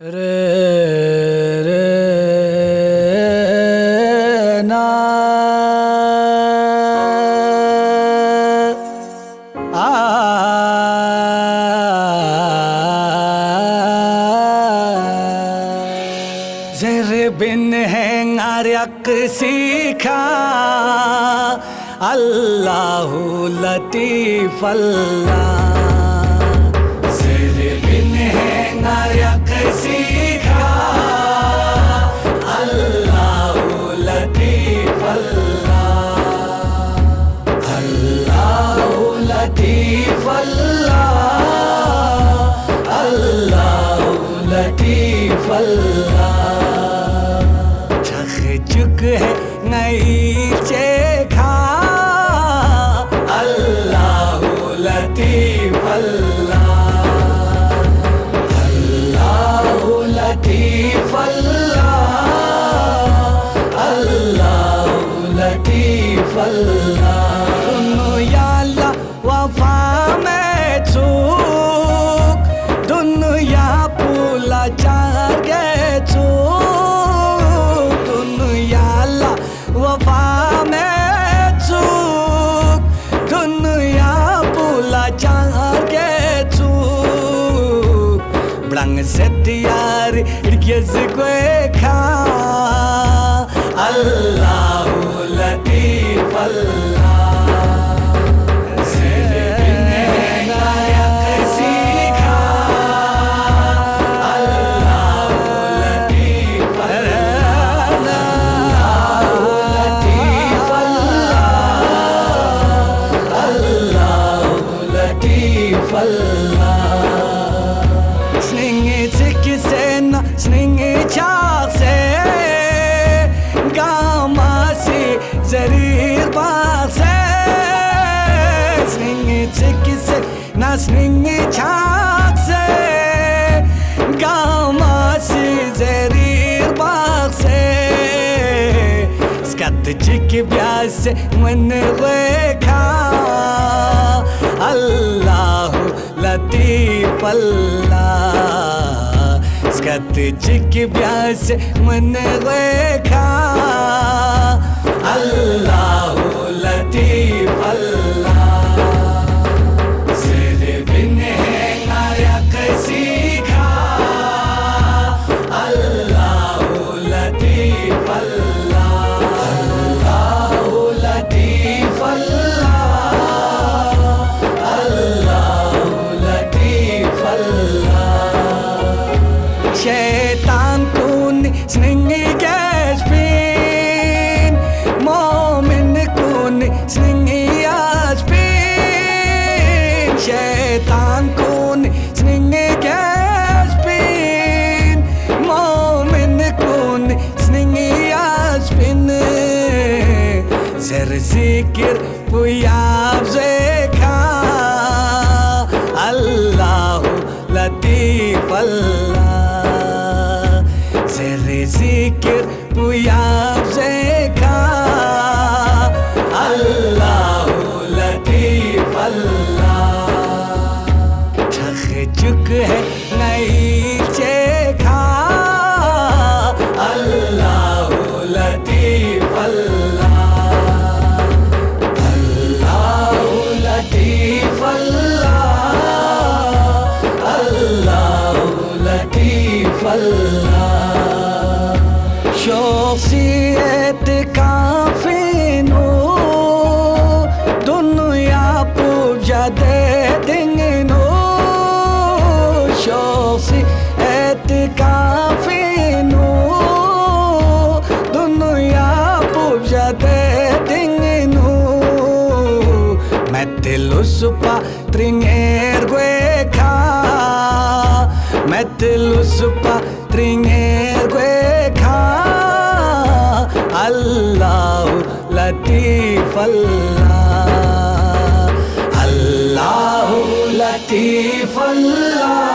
रे रे ना। आ जर बिन है नारक सीखा। अल्लाह लतीफ अल्लाह अल्लाह चुक है नई चेखा। अल्लाह लतीफ अल्लाह अल्लाह लतीफ अल्लाह अल्लाह लतीफ अल्लाह Blang setiyar irkez kweka Allahu latif Allah bakse Sningi tiki sena, sningi chakse Gamasi zarir bakse Skat chiki byase mwene weka Allahu latif Allah Skat chiki byase mwene weka zikir puyab zekha Allahu latif Allah Zer zikir puyab zekha Allahu latif Allah ठग चुक है शोसियत काफिनो दुनिया पूजा दे दिंगनो शोसियत काफिनो दुनिया पूजा दे दिंगनो Metelusupa tringergueca Metelusupa tringergueca latif Allah Allahu latif Allah